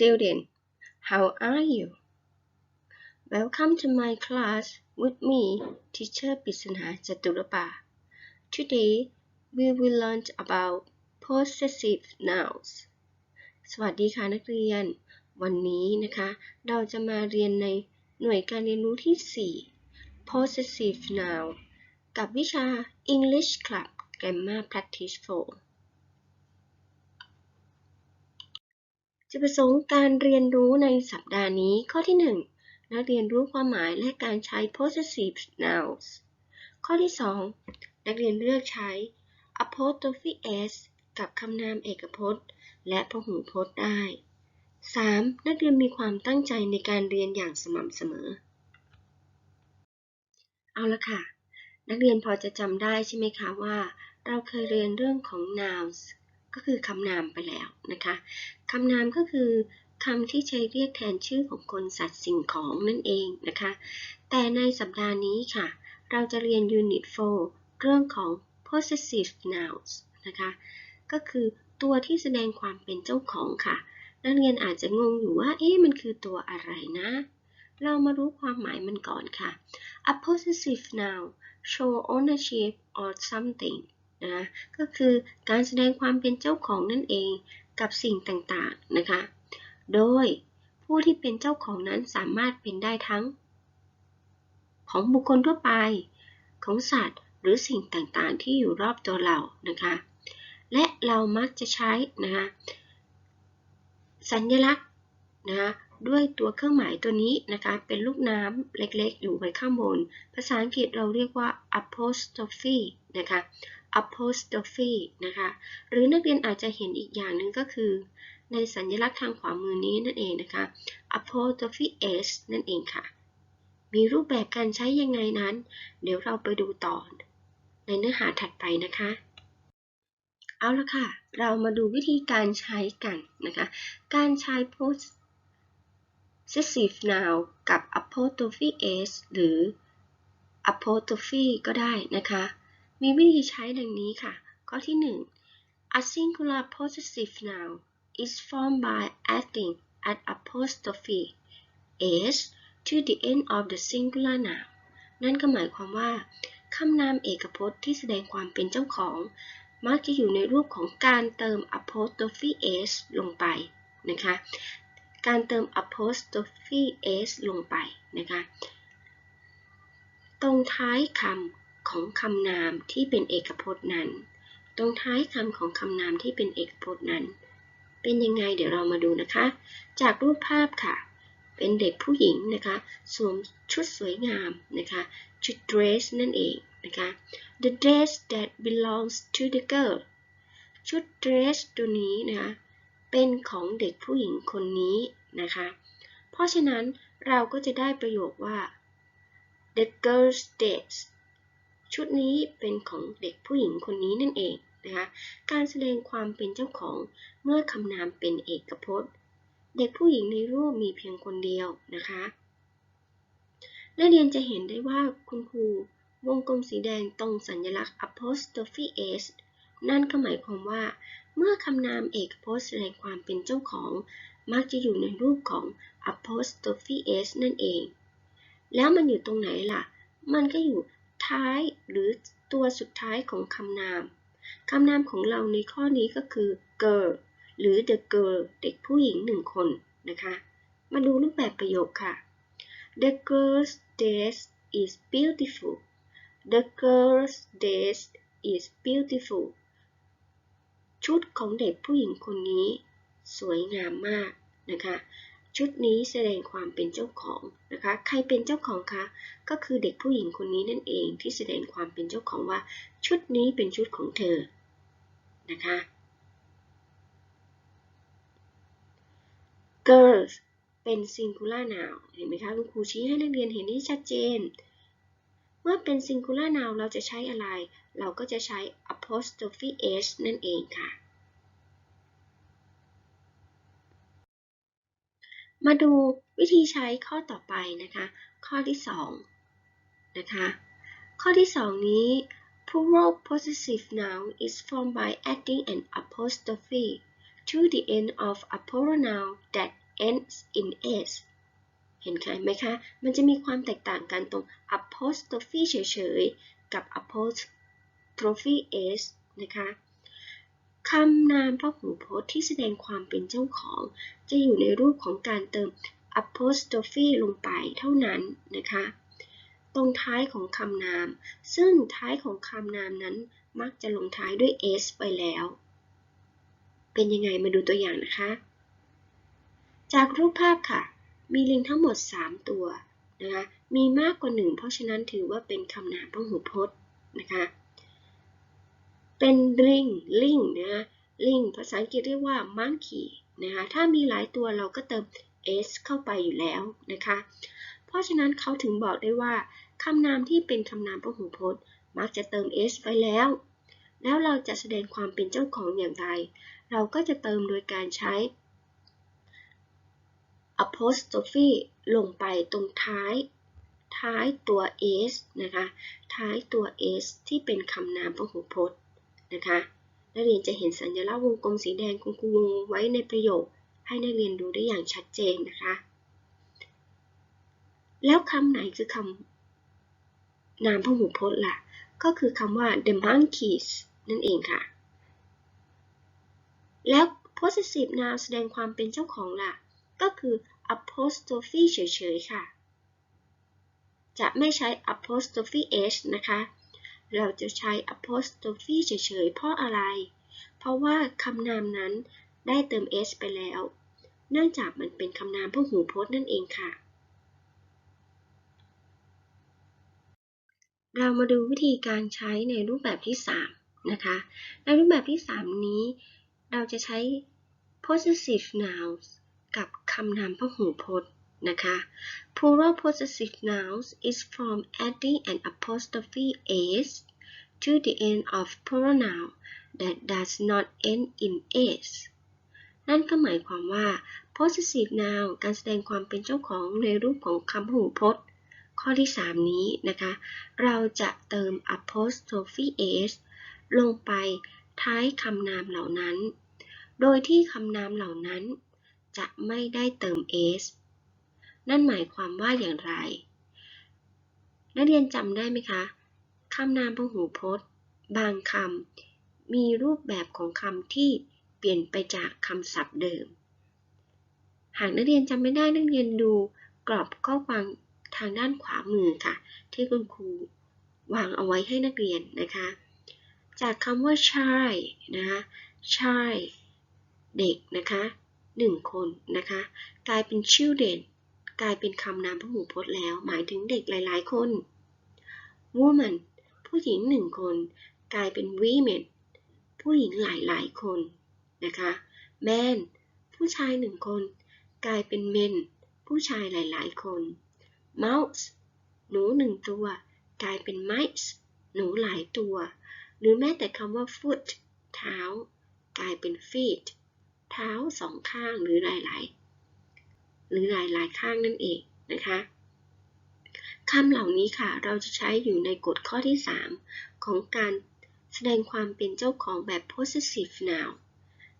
student how are you welcome to my class with me teacher ปริศนาจตุรปา today we will learn about possessive nouns สวัสดีค่ะนักเรียน วันนี้นะคะ เราจะมาเรียนในหน่วยการเรียนรู้ที่ 4 possessive noun กับวิชา English Club Grammar Practice 4 จุดประสงค์การเรียนรู้ในสัปดาห์นี้ข้อที่ 1 นักเรียนรู้ความหมายและการใช้ possessive nouns ข้อที่ 2 นักเรียนเลือกใช้ apostrophe s กับคำนามเอกพจน์ และพหูพจน์ได้ 3. นักเรียนมีความตั้งใจในการเรียนอย่างสม่ำเสมอ เอาละค่ะ นักเรียนพอจะจำได้ใช่ไหมคะว่า เราเคยเรียนเรื่องของ nouns ก็คือคำนามไปแล้วนะคะคำนามก็คือคำที่ใช้เรียกแทนชื่อของคนสัตว์สิ่งของนั่นเองนะคะ แต่ในสัปดาห์นี้ค่ะ เราจะเรียน Unit 4 เรื่องของ possessive nouns นะคะ ก็คือตัวที่แสดงความเป็นเจ้าของค่ะ นักเรียนอาจจะงงอยู่ว่า เอ๊ะ มันคือตัวอะไรนะ เรามารู้ความหมายมันก่อนค่ะ a possessive noun show ownership or something นะก็คือการแสดงความเป็นเจ้าของนั่นเองกับสิ่งต่างๆนะคะ โดยผู้ที่เป็นเจ้าของนั้นสามารถเป็นได้ทั้ง ของบุคคลทั่วไป ของสัตว์หรือสิ่งต่างๆ ที่อยู่รอบตัวเรานะคะ และเรามักจะใช้นะคะสัญลักษณ์นะคะด้วยตัวเครื่องหมายตัวนี้นะคะเป็นลูกน้ำเล็กๆ อยู่ไว้ข้างบน ภาษาอังกฤษเราเรียกว่า apostrophe นะคะ apostrophe นะคะ หรือนักเรียนอาจจะเห็นอีกอย่างหนึ่งก็คือ ในสัญลักษณ์ทางขวามือนี้นั่นเองนะคะ apostrophe s นั่นเองค่ะ มีรูปแบบการใช้ยังไงนั้น เดี๋ยวเราไปดูต่อในเนื้อหาถัดไปนะคะ เอาละค่ะ เรามาดูวิธีการใช้กันนะคะ การใช้ possessive noun กับ apostrophe s หรือ apostrophe ก็ได้นะคะ มีวิธีใช้ดังนี้ค่ะ ข้อที่ 1 a singular possessive noun is formed by adding an apostrophe s to the end of the singular noun นั่นก็หมายความว่าคำนามเอกพจน์ที่แสดงความเป็นเจ้าของ มักจะอยู่ในรูปของการเติม apostrophe s ลงไปนะคะ การเติม apostrophe s ลงไปนะคะ ตรงท้ายคำ ของคำนามที่เป็นเอกพจน์นั้น ตรงท้ายคำของคำนามที่เป็นเอกพจน์นั้น เป็นยังไงเดี๋ยวเรามาดูนะคะ จากรูปภาพค่ะ เป็นเด็กผู้หญิงนะคะสวมชุดสวยงามนะคะชุด dress นั่นเองนะคะ the dress that belongs to the girl ชุด dress ตัวนี้นะคะเป็นของเด็กผู้หญิงคนนี้นะคะ เพราะฉะนั้นเราก็จะได้ประโยคว่า the girl's dress ชุดนี้เป็นของเด็กผู้หญิงคนนี้นั่นเองนะคะการแสดงความเป็นเจ้าของเมื่อคำนามเป็นเอกพจน์ เด็กผู้หญิงในรูปมีเพียงคนเดียวนะคะนักเรียนจะเห็นได้ว่าคุณครูวงกลมสีแดงตรงสัญลักษณ์ apostrophe s นั่นก็หมายความว่า เมื่อคำนามเอกพจน์แสดงความเป็นเจ้าของ มักจะอยู่ในรูปของ apostrophe s นั่นเอง แล้วมันอยู่ตรงไหนล่ะ มันก็อยู่ ท้ายหรือตัวสุดท้ายของคำนาม คำนามของเราในข้อนี้ก็คือ girl หรือ the girl เด็กผู้หญิงหนึ่งคนนะคะ มาดูรูปแบบประโยคค่ะ the girl's dress is beautiful the girl's dress is beautiful ชุดของเด็กผู้หญิงคนนี้ สวยงามมากนะคะ ชุดนี้แสดงความเป็นเจ้าของนะคะ ใครเป็นเจ้าของคะ ก็คือเด็กผู้หญิงคนนี้นั่นเองที่แสดงความเป็นเจ้าของว่า ชุดนี้เป็นชุดของเธอ นะคะ girls เป็น singular noun เห็นไหมคะคุณครูชี้ให้นักเรียนเห็นที่ชัดเจน เมื่อเป็น singular noun เราจะใช้อะไร เราก็จะใช้ apostrophe s นั่นเองค่ะ มาดูวิธีใช้ข้อต่อไปนะคะ ข้อที่ 2 นะคะ ข้อที่ 2 นี้ plural possessive noun is formed by adding an apostrophe to the end of a plural noun that ends in s เห็นไหมคะ มันจะมีความแตกต่างกันตรง apostrophe เฉยๆ กับ apostrophe s นะคะ คำนามพหูพจน์ที่แสดงความเป็นเจ้าของ จะอยู่ในรูปของการเติม apostrophe ลงไปเท่านั้นนะคะ ตรงท้ายของคำนาม ซึ่งท้ายของคำนามนั้นมักจะลงท้ายด้วย s ไปแล้ว เป็นยังไงมาดูตัวอย่างนะคะ จากรูปภาพค่ะ มีลิงทั้งหมด 3 ตัวนะคะ มีมากกว่า 1 เพราะฉะนั้นถือว่าเป็นคำนามพหูพจน์นะคะ เป็นลิงลิงนะคะลิงภาษาอังกฤษเรียกว่า monkey นะคะถ้ามีหลายตัวเราก็เติม s เข้าไปอยู่แล้วนะคะ เพราะฉะนั้นเขาถึงบอกได้ว่าคำนามที่เป็นคำนามพหูพจน์ มักจะเติม s ไปแล้ว แล้วเราจะแสดงความเป็นเจ้าของอย่างไร เราก็จะเติมโดยการใช้ apostrophe ลงไปตรงท้าย ท้ายตัว s นะคะ ท้ายตัว s ที่เป็นคำนามพหูพจน์ นะคะนักเรียนจะเห็นสัญลักษณ์วงกลมสีแดงคุณครูวงไว้ในประโยค ให้นักเรียนดูได้อย่างชัดเจนนะคะ แล้วคำไหนคือคำนามพหูพจน์ล่ะ ก็คือคำว่า the monkeys นั่นเองค่ะ แล้ว possessive noun แสดงความเป็นเจ้าของล่ะ ก็คือ apostrophe เฉยๆค่ะ จะไม่ใช้ apostrophe s นะคะ เราจะใช้ apostrophe เฉยๆ เพราะอะไร เพราะว่าคำนามนั้นได้เติม s ไปแล้ว เนื่องจากมันเป็นคำนามพหูพจน์นั่นเองค่ะ เรามาดูวิธีการใช้ในรูปแบบที่ 3 นะคะ ในรูปแบบที่ 3 นี้ เราจะใช้ possessive nouns กับคำนามพหูพจน์ นะคะ plural possessive nouns is from adding an apostrophe s to the end of plural noun that does not end in s นั่นก็หมายความว่า possessive noun การแสดงความเป็นเจ้าของในรูปของคำพหูพจน์ ข้อที่ 3 นี้นะคะ เราจะเติม apostrophe s ลงไปท้ายคำนามเหล่านั้น โดยที่คำนามเหล่านั้นจะไม่ได้เติม s นั่นหมายความว่าอย่างไร นักเรียนจำได้ไหมคะคำนามพหูพจน์ บางคำมีรูปแบบของคำที่เปลี่ยนไปจากคำศัพท์เดิม หากนักเรียนจำไม่ได้นักเรียนดูกรอบข้อความทางด้านขวามือค่ะ ที่คุณครูวางเอาไว้ให้นักเรียนนะคะ จากคำว่า child นะคะ child เด็กนะคะหนึ่งคนนะคะ กลายเป็น children กลายเป็นคำนามพหูพจน์แล้ว หมายถึงเด็กหลาย ๆ คน woman ผู้หญิงหนึ่งคน กลายเป็น women ผู้หญิงหลาย ๆ คนนะคะ man ผู้ชายหนึ่งคน กลายเป็น men ผู้ชายหลาย ๆ คน mouse หนูหนึ่งตัว กลายเป็น mice หนูหลายตัว หรือแม้แต่คำว่า foot เท้า กลายเป็น feet เท้าสองข้างหรือหลาย ๆ หรือหลายๆ ข้างนั่นเองนะคะคำเหล่านี้ค่ะ เราจะใช้อยู่ในกฎข้อที่ 3 ของการแสดงความเป็นเจ้าของแบบ possessive noun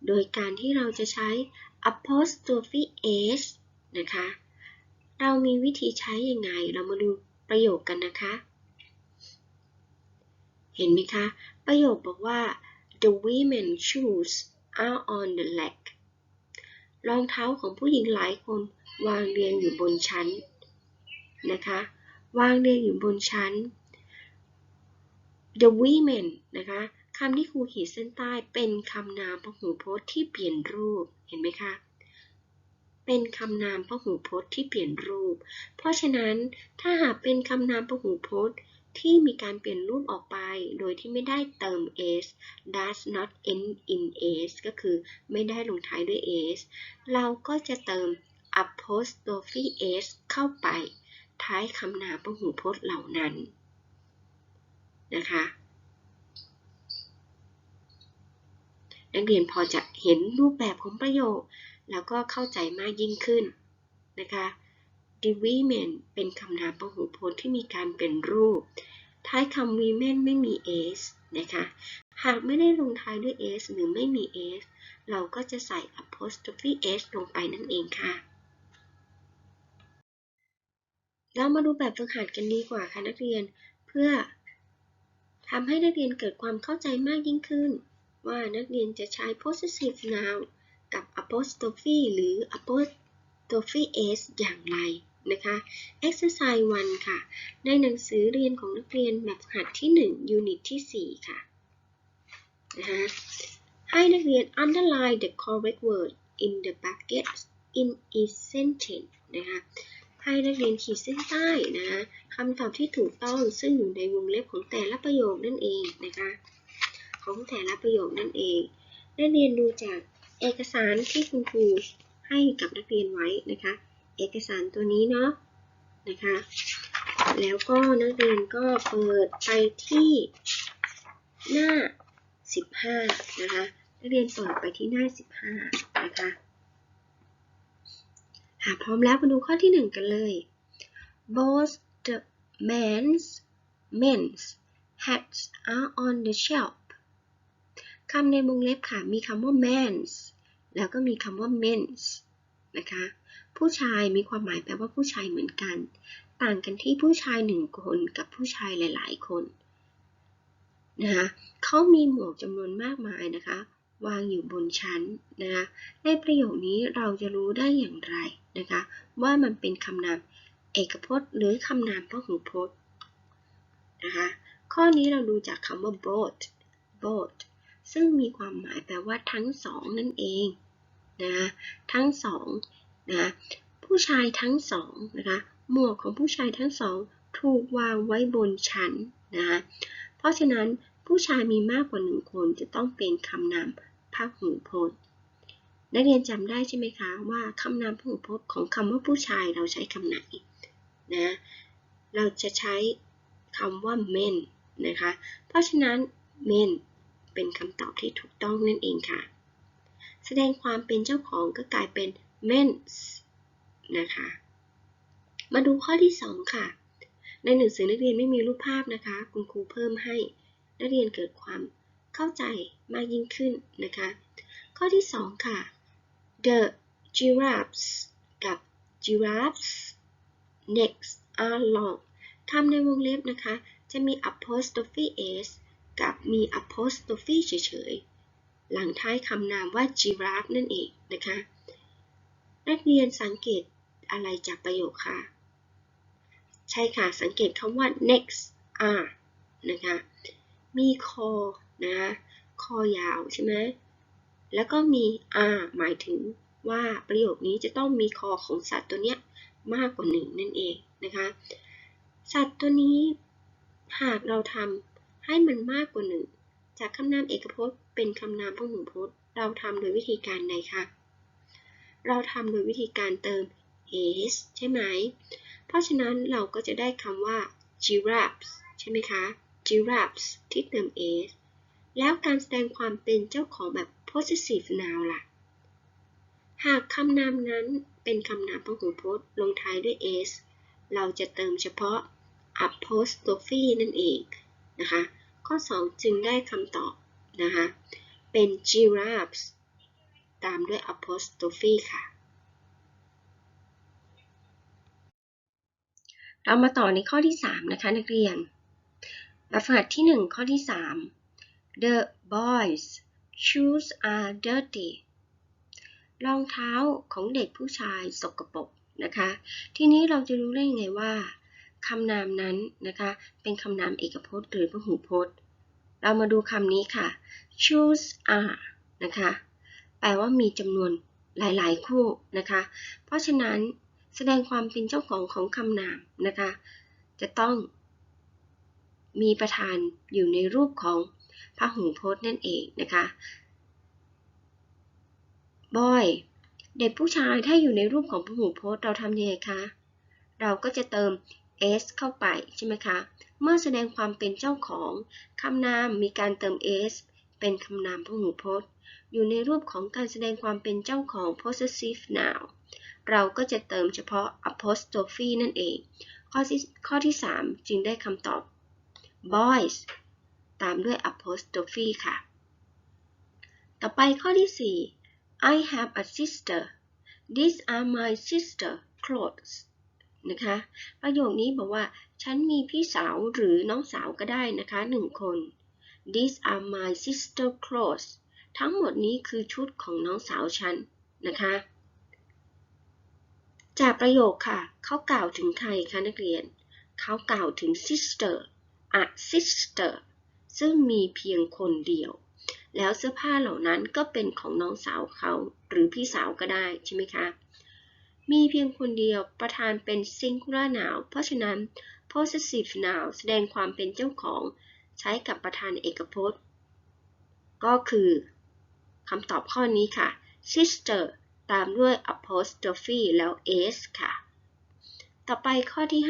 โดยการที่เราจะใช้ apostrophe s นะคะ เรามีวิธีใช้ยังไง เรามาดูประโยคกันนะคะ เห็นไหมคะ ประโยคบอกว่า the women shoes are on the leg รองเท้าของผู้หญิงหลายคนวางเรียงอยู่บนชั้นนะคะ วางเรียงอยู่บนชั้น the women นะคะคำที่ครูขีดเส้นใต้เป็นคำนามพหูพจน์ที่เปลี่ยนรูปเห็นไหมคะเป็นคำนามพหูพจน์ที่เปลี่ยนรูป เพราะฉะนั้นถ้าหากเป็นคำนามพหูพจน์ ที่มีการเปลี่ยนรูปออกไป โดยที่ไม่ได้เติม s does not end in s ก็คือไม่ได้ลงท้ายด้วย s เราก็จะเติม apostrophe s เข้าไป ท้ายคำนามพหูพจน์เหล่านั้นนะคะนักเรียนพอจะเห็นรูปแบบของประโยค แล้วก็เข้าใจมากยิ่งขึ้นนะคะ the women เป็นคำนามพหูพจน์ที่มีการเปลี่ยนรูป ท้ายคำ women ไม่มี s นะคะ หากไม่ได้ลงท้ายด้วย s หรือไม่มี s เราก็จะใส่ apostrophe s ลงไปนั่นเองค่ะ เรามาดูแบบฝึกหัดกันดีกว่าค่ะนักเรียน เพื่อทำให้นักเรียนเกิดความเข้าใจมากยิ่งขึ้น ว่านักเรียนจะใช้ possessive noun กับ apostrophe หรือ apostrophe s อย่างไร นะคะ exercise 1 ค่ะ ในหนังสือเรียนของนักเรียนแบบหัดที่ 1 unit ที่ 4 ค่ะ นะคะให้นักเรียน underline the correct word in the brackets in each sentence นะคะ ให้นักเรียนขีดเส้นใต้นะคะคำตอบที่ถูกต้องซึ่งอยู่ในวงเล็บของแต่ละประโยคนั่นเองนะคะ ของแต่ละประโยคนั่นเอง นักเรียนดูจากเอกสารที่คุณครูให้กับนักเรียนไว้นะคะ เอกสารตัวนี้เนาะนะคะ แล้วก็นักเรียนก็เปิดไปที่หน้า 15 นะคะ นักเรียนเปิดไปที่หน้า 15 นะคะ หากพร้อมแล้วมาดูข้อที่ 1 กันเลย Both the men's men's hats are on the shelf คำในวงเล็บค่ะ มีคำว่า men's แล้วก็มีคำว่า men's นะคะ ผู้ชายมีความหมายแปลว่าผู้ชายเหมือนกัน ต่างกันที่ผู้ชายหนึ่งคนกับผู้ชายหลาย ๆ คนนะคะเขามีหมวกจำนวนมากมายนะคะ วางอยู่บนชั้นนะคะในประโยคนี้เราจะรู้ได้อย่างไรนะคะ ว่ามันเป็นคำนามเอกพจน์ หรือคำนามพหูพจน์นะคะข้อนี้เราดูจากคำว่า both both ซึ่งมีความหมายแปลว่าทั้งสองนั่นเองนะทั้งสอง นะผู้ชายทั้งสองนะคะหมวกของผู้ชายทั้งสองถูกวางไว้บนชั้นนะคะเพราะฉะนั้นผู้ชายมีมากกว่าหนึ่งคนจะต้องเป็นคำนามพหูพจน์นักเรียนจำได้ใช่ไหมคะว่าคำนามพหูพจน์ของคำว่าผู้ชายเราใช้คำไหนนะเราจะใช้คำว่า men นะคะ เพราะฉะนั้น men เป็นคำตอบที่ถูกต้องนั่นเองค่ะ แสดงความเป็นเจ้าของก็กลายเป็น men's นะคะ มาดูข้อที่ 2 ค่ะ ในหนังสือนักเรียนไม่มีรูปภาพนะคะ คุณครูเพิ่มให้นักเรียนเกิดความเข้าใจมากยิ่งขึ้นนะคะ ข้อที่ 2 ค่ะ the giraffes กับ giraffes necks are long คำในวงเล็บนะคะ จะมี apostrophe s กับมี apostrophe เฉยๆ หลังท้ายคำนามว่า giraffe นั่นเองนะคะ นักเรียนสังเกตอะไรจากประโยคค่ะ ใช่ค่ะ สังเกตคำว่า necks are นะคะ มีคอนะคอยาวใช่ไหมแล้วก็มี are หมายถึงว่าประโยคนี้จะต้องมีคอของสัตว์ตัวเนี้ยมากกว่าหนึ่งนั่นเองนะคะ สัตว์ตัวนี้หากเราทำให้มันมากกว่าหนึ่งจากคำนามเอกพจน์ เป็นคำนามพหูพจน์ เราทำโดยวิธีการใดคะ เราทำโดยวิธีการเติม s ใช่ไหม เพราะฉะนั้นเราก็จะได้คำว่า giraffes ใช่ไหมคะ giraffes ที่เติม s แล้วการแสดงความเป็นเจ้าของแบบ possessive noun ล่ะ หากคำนามนั้นเป็นคำนามพหูพจน์ลงท้ายด้วย s เราจะเติมเฉพาะ apostrophe นั่นเองนะคะ ข้อ 2 จึงได้คำตอบนะคะ เป็น giraffes ตามด้วย apostrophe ค่ะ เรามาต่อในข้อที่ 3 นะคะ นักเรียนแบบฝึกหัดที่ 1 ข้อที่ 3 The boys shoes are dirty รองเท้าของเด็กผู้ชายสกปรกนะคะ ทีนี้เราจะรู้ได้ยังไงว่าคำนามนั้นนะคะ เป็นคำนามเอกพจน์หรือพหูพจน์ เรามาดูคำนี้ค่ะ shoes are นะคะ แปลว่ามีจำนวนหลายๆ คู่นะคะ เพราะฉะนั้นแสดงความเป็นเจ้าของของคำนามนะคะ จะต้องมีประธานอยู่ในรูปของพหูพจน์นั่นเองนะคะ boy เด็กผู้ชายถ้าอยู่ในรูปของพหูพจน์เราทำยังไงคะ เราก็จะเติม s เข้าไปใช่ไหมคะ เมื่อแสดงความเป็นเจ้าของคำนามมีการเติม s เป็นคำนามพหูพจน์ อยู่ในรูปของการแสดงความเป็นเจ้าของ possessive noun เราก็จะเติมเฉพาะ apostrophe นั่นเอง ข้อที่ข้อที่ 3 จึงได้คำตอบ boys ตามด้วย apostrophe ค่ะ ต่อไปข้อที่ 4 I have a sister these are my sister clothes นะคะ ประโยคนี้บอกว่า ฉันมีพี่สาวหรือน้องสาวก็ได้นะคะหนึ่งคน These are my sister clothes ทั้งหมดนี้คือชุดของน้องสาวฉันนะคะ จากประโยคค่ะ เขากล่าวถึงใครคะนักเรียน เขากล่าวถึง sister a sister ซึ่งมีเพียงคนเดียว แล้วเสื้อผ้าเหล่านั้นก็เป็นของน้องสาวเขา หรือพี่สาวก็ได้ใช่ไหมคะ มีเพียงคนเดียวประธานเป็น singular noun เพราะฉะนั้น possessive noun แสดงความเป็นเจ้าของใช้กับประธานเอกพจน์ ก็คือ คำตอบข้อนี้ค่ะ sister ตามด้วย apostrophe แล้ว s ค่ะ ต่อไปข้อที่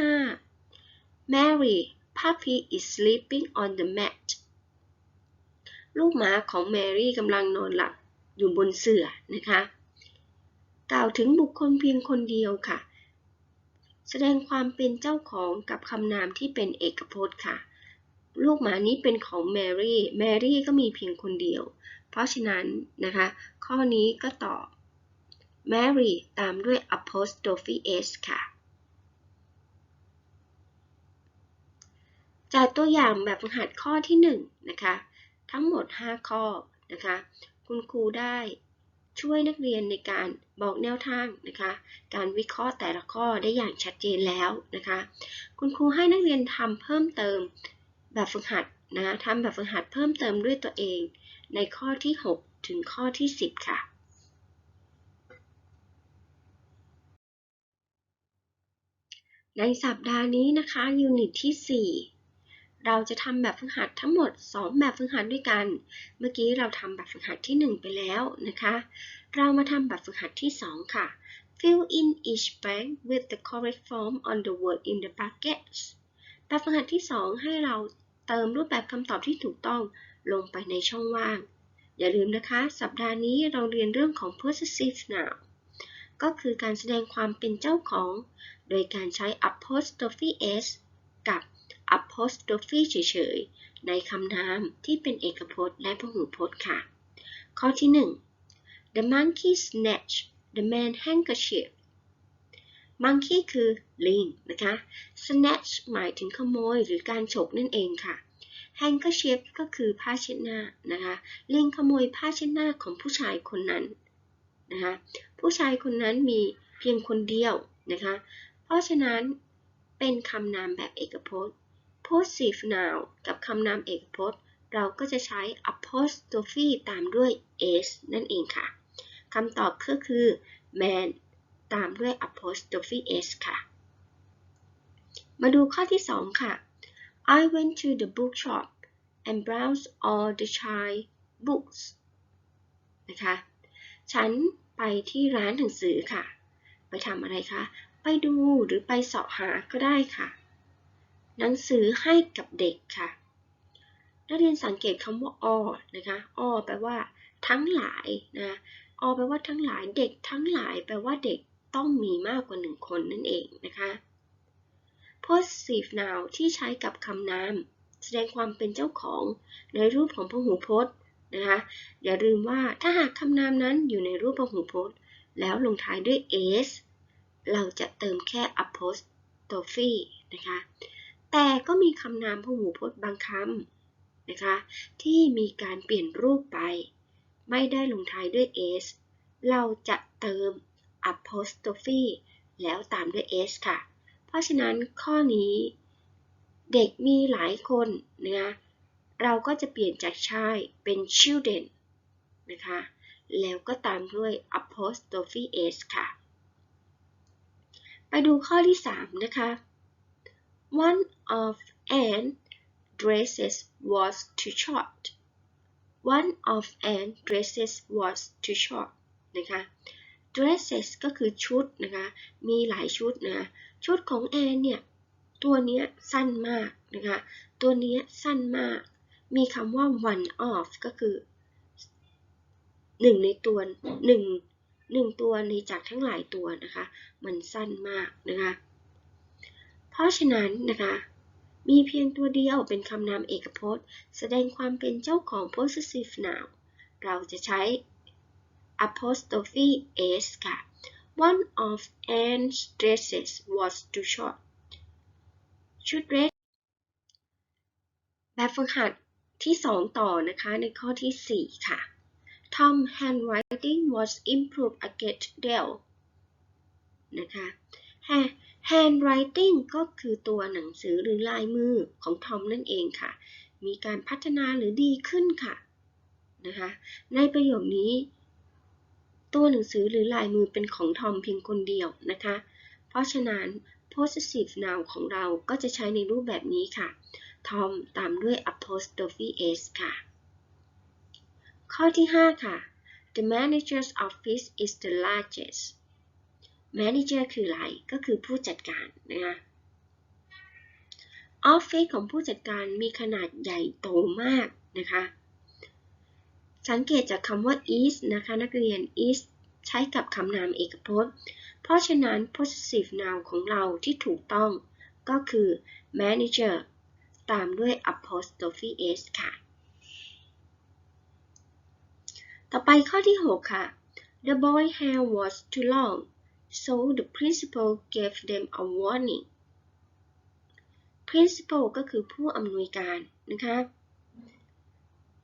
5 Mary puppy is sleeping on the mat ลูกหมาของแมรี่กำลังนอนหลับอยู่บนเสื่อนะคะ กล่าวถึงบุคคลเพียงคนเดียวค่ะ แสดงความเป็นเจ้าของกับคำนามที่เป็นเอกพจน์ค่ะ ลูกหมานี้เป็นของแมรี่ แมรี่ก็มีเพียงคนเดียว เพราะฉะนั้นนะคะ ข้อนี้ก็ตอบ Mary ตามด้วย apostrophe s ค่ะ จากตัวอย่างแบบฝึกหัดข้อที่1นะคะ ทั้งหมด 5 ข้อนะคะ คุณครูได้ช่วยนักเรียนในการบอกแนวทางนะคะ การวิเคราะห์แต่ละข้อได้อย่างชัดเจนแล้วนะคะ คุณครูให้นักเรียนทำเพิ่มเติมแบบฝึกหัดนะทำแบบฝึกหัดเพิ่มเติมด้วยตัวเอง ในข้อที่ 6 ถึงข้อที่ 10 ค่ะ ในสัปดาห์นี้นะคะยูนิตที่ 4 เราจะทำแบบฝึกหัดทั้งหมด 2 แบบฝึกหัดด้วยกัน เมื่อกี้เราทำแบบฝึกหัดที่ 1 ไปแล้วนะคะ เรามาทำแบบฝึกหัดที่ 2 ค่ะ Fill in each blank with the correct form on the word in the brackets แบบฝึกหัดที่ 2 ให้เราเติมรูปแบบคำตอบที่ถูกต้อง ลงไปในช่องว่าง อย่าลืมนะคะ สัปดาห์นี้เราเรียนเรื่องของ possessive noun ก็คือการแสดงความเป็นเจ้าของ โดยการใช้ apostrophe s กับ apostrophe เฉยๆ ในคำนามที่เป็นเอกพจน์และพหูพจน์ค่ะ ข้อที่ 1 The monkey snatched the man handkerchief monkey คือลิงนะคะ snatch หมายถึงขโมยหรือการฉกนั่นเองค่ะ handkerchief ก็คือผ้าเช็ดหน้านะคะเลิงขโมยผ้าเช็ดหน้าของผู้ชายคนนั้นนะคะผู้ชายคนนั้นมีเพียงคนเดียวนะคะเพราะฉะนั้นเป็นคำนามแบบเอกพจน์ possessive noun กับคำนามเอกพจน์ เราก็จะใช้ apostrophe ตามด้วย s นั่นเองค่ะคำตอบก็คือ man ตามด้วย apostrophe s ค่ะ มาดูข้อที่ 2 ค่ะ I went to the bookshop and browsed all the child books นะคะ ฉันไปที่ร้านหนังสือค่ะ ไปทำอะไรคะ ไปดูหรือไปเสาะหาก็ได้ค่ะ หนังสือให้กับเด็กค่ะ นักเรียนสังเกตคำว่า all นะคะ all แปลว่า ทั้งหลายนะ all แปลว่าทั้งหลาย เด็กทั้งหลาย แปลว่าเด็กต้องมีมากกว่าหนึ่งคนนั่นเองนะคะ possessive noun ที่ใช้กับคำนาม แสดงความเป็นเจ้าของในรูปของพหูพจน์นะคะอย่าลืมว่าถ้าหากคำนามนั้นอยู่ในรูปพหูพจน์ แล้วลงท้ายด้วย s เราจะเติมแค่ apostrophe นะคะแต่ก็มีคำนามพหูพจน์บางคำนะคะที่มีการเปลี่ยนรูปไป ไม่ได้ลงท้ายด้วย s เราจะเติม apostrophe แล้วตามด้วย s ค่ะ เพราะฉะนั้นข้อนี้เด็กมีหลายคนนะคะเราก็จะเปลี่ยนจากชายเป็น children นะคะ แล้วก็ตามด้วย apostrophe s ค่ะ ไปดูข้อที่ 3 นะคะ one of Anne dresses was too short one of Anne dresses was too short นะคะ dresses ก็คือชุดนะคะ มีหลายชุดนะ ชุดของแอนเนี่ย ตัวนี้สั้นมากนะคะ ตัวนี้สั้นมาก มีคำว่า one of ก็คือหนึ่งในตัวหนึ่งหนึ่งตัวในจากทั้งหลายตัวนะคะ มันสั้นมากนะคะ เพราะฉะนั้นนะคะ มีเพียงตัวเดียวเป็นคำนามเอกพจน์ แสดงความเป็นเจ้าของ possessive noun เราจะใช้ apostrophe s ค่ะ one of Anne's dresses was too short ชุดเดรสแบบฝึกหัดที่ 2 ต่อนะคะในข้อที่ 4 ค่ะ Tom handwriting was improved a great deal นะคะ handwriting ก็คือตัวหนังสือหรือลายมือของทอมนั่นเองค่ะ มีการพัฒนาหรือดีขึ้นค่ะนะคะ ในประโยคนี้ ตัวหนังสือหรือลายมือเป็นของทอมเพียงคนเดียวนะคะ เพราะฉะนั้น possessive noun ของเราก็จะใช้ในรูปแบบนี้ค่ะ ทอมตามด้วย apostrophe s ค่ะ ข้อที่ 5 ค่ะ The manager's office is the largest manager คืออะไร ก็คือผู้จัดการนะคะออฟฟิศของผู้จัดการมีขนาดใหญ่โตมากนะคะ สังเกตจากคำว่า is นะคะนักเรียน is ใช้กับคำนามเอกพจน์ เพราะฉะนั้น possessive noun ของเราที่ถูกต้องก็คือ manager ตามด้วย apostrophe s ค่ะ ต่อไปข้อที่ 6 ค่ะ The boy hair was too long so the principal gave them a warning principal ก็คือผู้อำนวยการนะคะ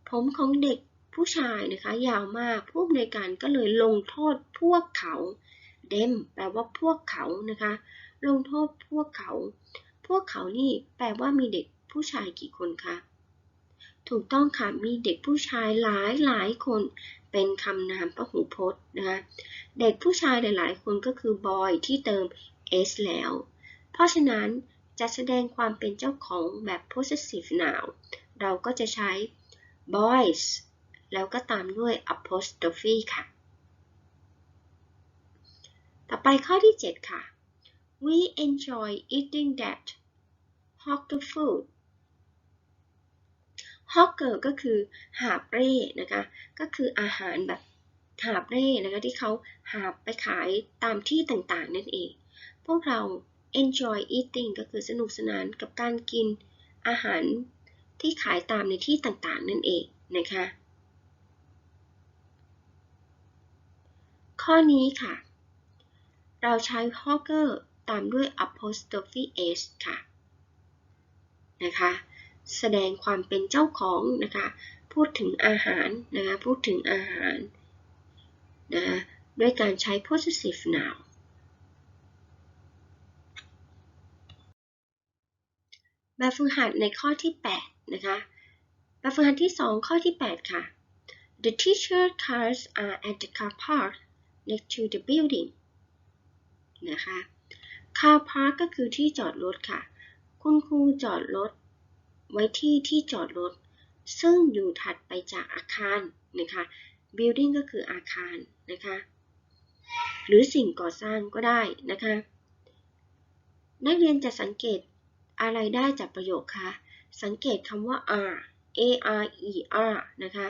ผมของเด็ก ผู้ชายนะคะ ยาวมากผู้อำนวยการก็เลยลงโทษพวกเขา them แปลว่าพวกเขานะคะ ลงโทษพวกเขา พวกเขานี่แปลว่ามีเด็กผู้ชายกี่คนคะถูกต้องค่ะมีเด็กผู้ชายหลายหลายคน เป็นคำนามพหูพจน์นะคะเด็กผู้ชายหลาย ๆ คนก็คือ boy ที่เติม s แล้ว เพราะฉะนั้นจะแสดงความเป็นเจ้าของแบบ possessive noun เราก็จะใช้ boys แล้วก็ตามด้วย apostrophe ค่ะ ต่อไปข้อที่ 7 ค่ะ we enjoy eating that hawker food hawker ก็คือหาบเร่นะคะ ก็คืออาหารแบบหาบเร่นะคะที่เขาหาบไปขายตามที่ต่างๆ นั่นเอง พวกเรา enjoy eating ก็คือสนุกสนานกับการกินอาหารที่ขายตามในที่ต่างๆ นั่นเองนะคะ ข้อนี้ค่ะ เราใช้ hawker ตามด้วย apostrophe s ค่ะ นะคะ แสดงความเป็นเจ้าของนะคะ พูดถึงอาหารนะคะ พูดถึงอาหารนะคะด้วยการใช้ possessive noun แบบฝึกหัดในข้อที่ 8 นะคะแบบฝึกหัดที่ 2 ข้อที่ 8 ค่ะ The teacher cars are at the car park next to the building นะคะ car park ก็คือที่จอดรถค่ะ คุณครูจอดรถ ไว้ที่ที่จอดรถ ซึ่งอยู่ถัดไปจากอาคารนะคะ building ก็คืออาคารนะคะ หรือสิ่งก่อสร้างก็ได้นะคะ นักเรียนจะสังเกตอะไรได้จากประโยคคะ สังเกตคำว่า are a r e r นะคะ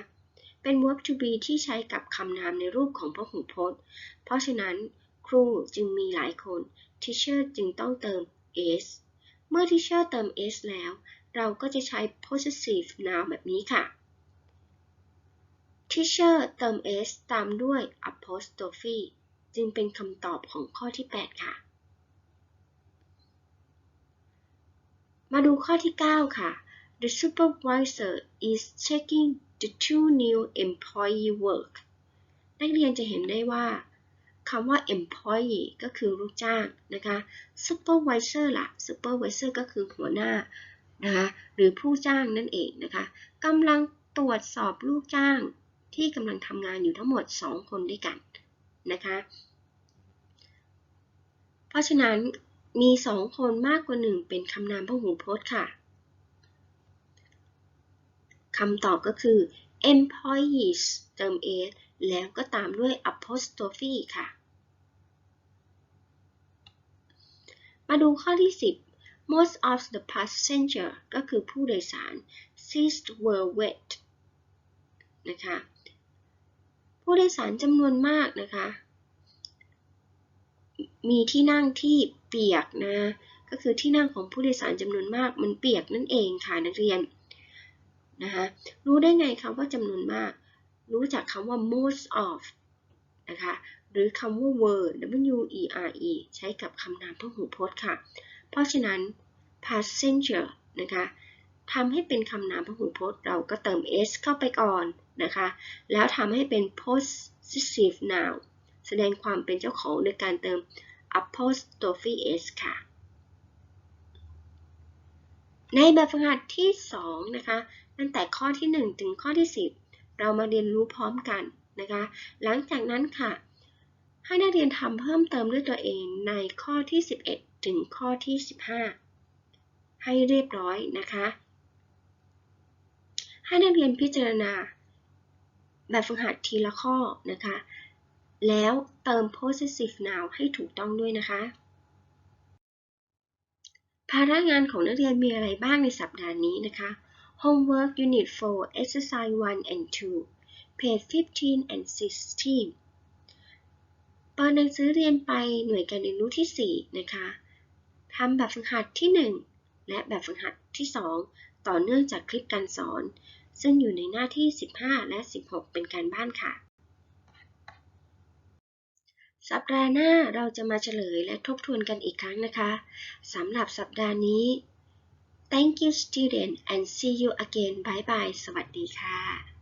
เป็น verb to be ที่ใช้กับคำนามในรูปของพหูพจน์ เพราะฉะนั้นครูจึงมีหลายคน teacher จึงต้องเติม s เมื่อ teacher เติม s แล้ว เราก็จะใช้ possessive noun แบบนี้ค่ะ teacher เติม s ตามด้วย apostrophe จึงเป็นคำตอบของข้อที่ 8 ค่ะ มาดูข้อที่ 9 ค่ะ The supervisor is checking the two new employee work นักเรียนจะเห็นได้ว่าคำว่า employee ก็คือลูกจ้างนะคะ supervisor ล่ะ supervisor ก็คือหัวหน้านะคะหรือผู้จ้างนั่นเองนะคะกำลังตรวจสอบลูกจ้างที่กำลังทำงานอยู่ทั้งหมด 2 คนด้วยกันนะคะ เพราะฉะนั้นมี 2 คนมากกว่า 1 เป็นคำนามพหูพจน์ค่ะ คำตอบก็คือ employees เติม s แล้วก็ตามด้วย apostrophe ค่ะ มาดูข้อที่ 10 most of the passenger ก็คือผู้โดยสาร seats were wet นะคะ ผู้โดยสารจำนวนมากนะคะ มีที่นั่งที่เปียกนะ ก็คือที่นั่งของผู้โดยสารจำนวนมากมันเปียกนั่นเองค่ะนักเรียน นะคะรู้ได้ไงคะว่าจำนวนมาก รู้จากคำว่า most of นะคะหรือคำว่า were w e r e ใช้กับคำนามพหูพจน์ค่ะ เพราะฉะนั้น passenger นะคะทำให้เป็นคำนามพหูพจน์เราก็เติม s เข้าไปก่อนนะคะ แล้วทำให้เป็น possessive noun แสดงความเป็นเจ้าของโดยการเติม apostrophe s ค่ะ ในแบบฝึกหัดที่ 2 นะคะ ตั้งแต่ข้อที่ 1 ถึงข้อที่ 10 เรามาเรียนรู้พร้อมกันนะคะ หลังจากนั้นค่ะ ให้นักเรียนทำเพิ่มเติมด้วยตัวเองในข้อที่ 11 ถึงข้อที่ 15 ให้เรียบร้อยนะคะ ให้นักเรียนพิจารณา แบบฝึกหัดทีละข้อนะคะ แล้วเติม possessive noun ให้ถูกต้องด้วยนะคะภาระงานของนักเรียนมีอะไรบ้างในสัปดาห์นี้นะคะ Homework Unit 4 Exercise 1 and 2 Page 15 and 16เปิดหนังสือเรียนไปหน่วยการเรียนรู้ที่ 4 นะคะทำแบบฝึกหัดที่ 1 และแบบฝึกหัดที่ 2 ต่อเนื่องจากคลิปการสอน ซึ่งอยู่ในหน้าที่ 15 และ 16 เป็นการบ้านค่ะ สัปดาห์หน้าเราจะมาเฉลยและทบทวนกันอีกครั้งนะคะสำหรับสัปดาห์นี้ Thank you student and see you again bye bye สวัสดีค่ะ